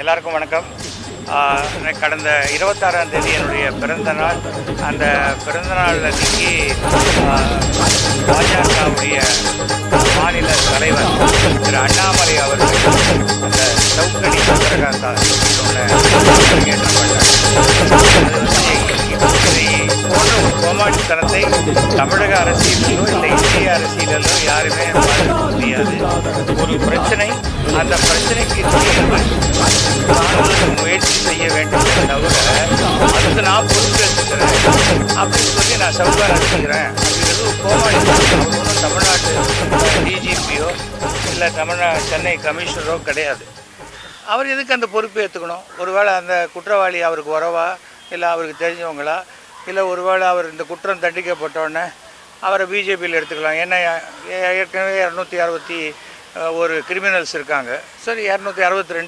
எல்லாருக்கும் வணக்கம். கடந்த இருபத்தாறாம் தேதி என்னுடைய பிறந்த நாள். அந்த பிறந்த நாள் அன்னைக்கு பாஜகவுடைய மாநில தலைவர் திரு அண்ணாமலை அவர்கள் அந்த சவுக்கடி சந்திரகாந்தா ஏற்றப்பட்டார். போன்ற ஒரு கோமாளித்தனத்தை தமிழக அரசியலிலோ இல்லை இந்திய அரசியலிலோ யாருமே பார்க்க முடியாது. ஒரு பிரச்சனை. அந்த பிரச்சனைக்கு தீர்வு வேண்டும் தவிர அதுக்கு நான் பொறுப்பு எடுத்துக்கிறேன் அப்படின்னு சொல்லி நான் சவுகார் அடிச்சுக்கிறேன் அப்படிங்கிறது ஒரு ஒன்றும் தமிழ்நாட்டு டிஜிபியோ இல்லை தமிழ்நா சென்னை கமிஷனரோ கிடையாது. அவர் எதுக்கு அந்த பொறுப்பு ஏற்றுக்கணும் ஒருவேளை அந்த குற்றவாளி அவருக்கு உறவா? இல்லை அவருக்கு தெரிஞ்சவங்களா? இல்லை ஒருவேளை அவர் இந்த குற்றம் தண்டிக்கப்பட்டோடனே அவரை பிஜேபியில் எடுத்துக்கலாம். ஏன்னா ஏ- ஏற்கனவே இரநூத்தி அறுபத்தி ஒரு கிரிமினல்ஸ் இருக்காங்க. சரி இரநூத்தி அறுபத்தி ரெண்டு